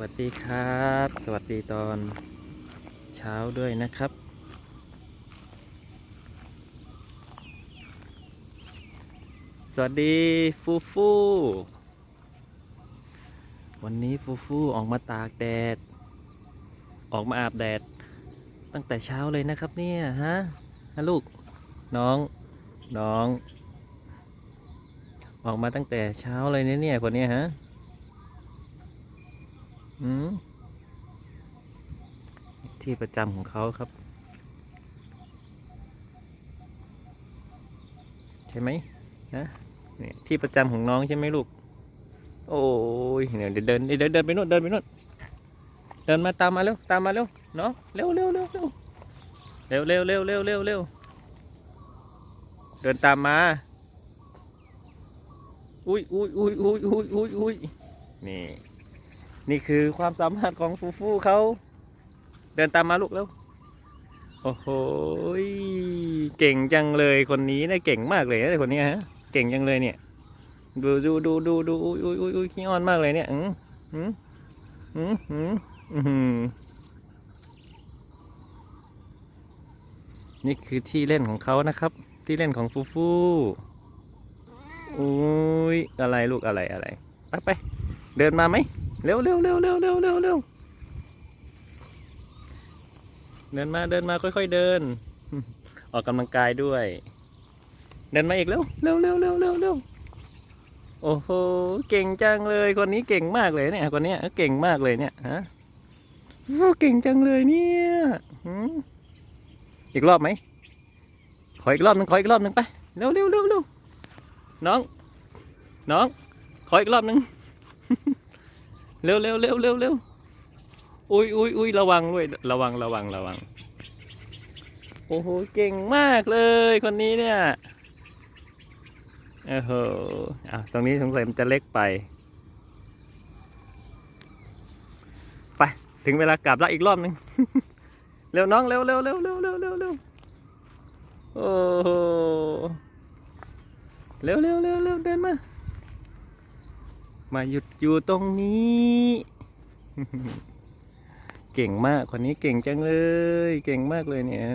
วัสดีครับ สวัสดีตอนเช้าด้วยนะครับ สวัสดีฟูฟูวันนี้ฟูฟูออกมาตากแดด ออกมาอาบแดด ตั้งแต่เช้าเลยนะครับเนี่ยฮะฮะลูกน้องน้อง ออกมาตั้งแต่เช้าเลยเนี่ยเนี่ยคนนี้ฮะ ที่ประจำของเขาครับ ใช่ไหมฮะเนี่ยที่ประจำของน้องใช่ไหมลูก โอ้ยเดี๋ยวเดินเดี๋ยวเดินไปโน่นเดินไปโน่นเดินมาตามมาเร็วตามมาเร็วน้องเร็วเร็วเร็วเร็วเร็วเร็วเร็วเร็วเร็วเร็วเดินตามมา อุ้ยอุ้ยอุ้ยอุ้ยอุ้ยอุ้ยอุ้ยนี่ นี่คือความสามารถของฟูฟูเขา เดินตามมาลูกแล้ว โอ้โห เก่งจังเลยคนนี้นี่ยเก่งมากเลยนะคนนี้ฮะ เก่งจังเลยเนี่ย ดูดูดูดูดูอุ้ยอุ้ยอุ้ยอุ้ยขี้อ้อนมากเลยเนี่ย อืมอืมอืมอืมอืมนี่คือที่เล่นของเขานะครับ ที่เล่นของฟูฟูอุ้ยอะไรลูกอะไรอะไร ไปไป เดินมาไหม เร็วเร็วเร็วเร็วเร็วเร็วเร็วเดินมาเดินมาค่อย ๆ เดิน ออกกำลังกายด้วย เดินมาอีกเร็วเร็วเร็วเร็วเร็วเร็วโอ้โหเก่งจังเลยคนนี้เก่งมากเลยเนี่ยคนเนี้ยเก่งมากเลยเนี่ยฮะโอ้เก่งจังเลยเนี่ยหืมอีกรอบไหมขออีกรอบหนึ่งขออีกรอบหนึ่งไปเร็วเร็วเร็วเร็วน้อง น้อง ขออีกรอบหนึ่ง เร็วเร็วเร็วเร็วเร็วอุ้ยอุ้ยอุ้ยระวังด้วยระวังระวังระวัง โอ้โห เก่งมากเลยคนนี้เนี่ยโอ้โหอะตรงนี้สงสัยมันจะเล็กไป ไป ถึงเวลากลับแล้วอีกรอบหนึ่งเร็วน้องเร็วเร็วเร็วเร็วเร็วเร็วเร็วโอ้โห เร็วเร็วเร็วเร็วเดินมา มาหยุดอยู่ตรงนี้ เก่งมากคนนี้เก่งจังเลย เก่งมากเลยเนี่ย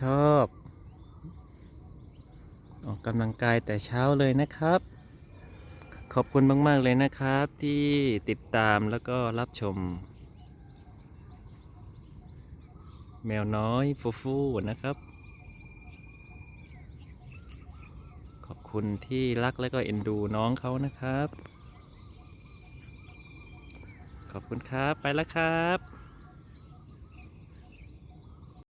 ชอบ ออกกำลังกายแต่เช้าเลยนะครับ ขอบคุณมาก ๆ เลยนะครับที่ติดตามแล้วก็รับชม แมวน้อยฟูฟูนะครับ คุณที่รักและก็เอ็นดูน้องเขานะครับ ขอบคุณครับ ไปแล้วครับ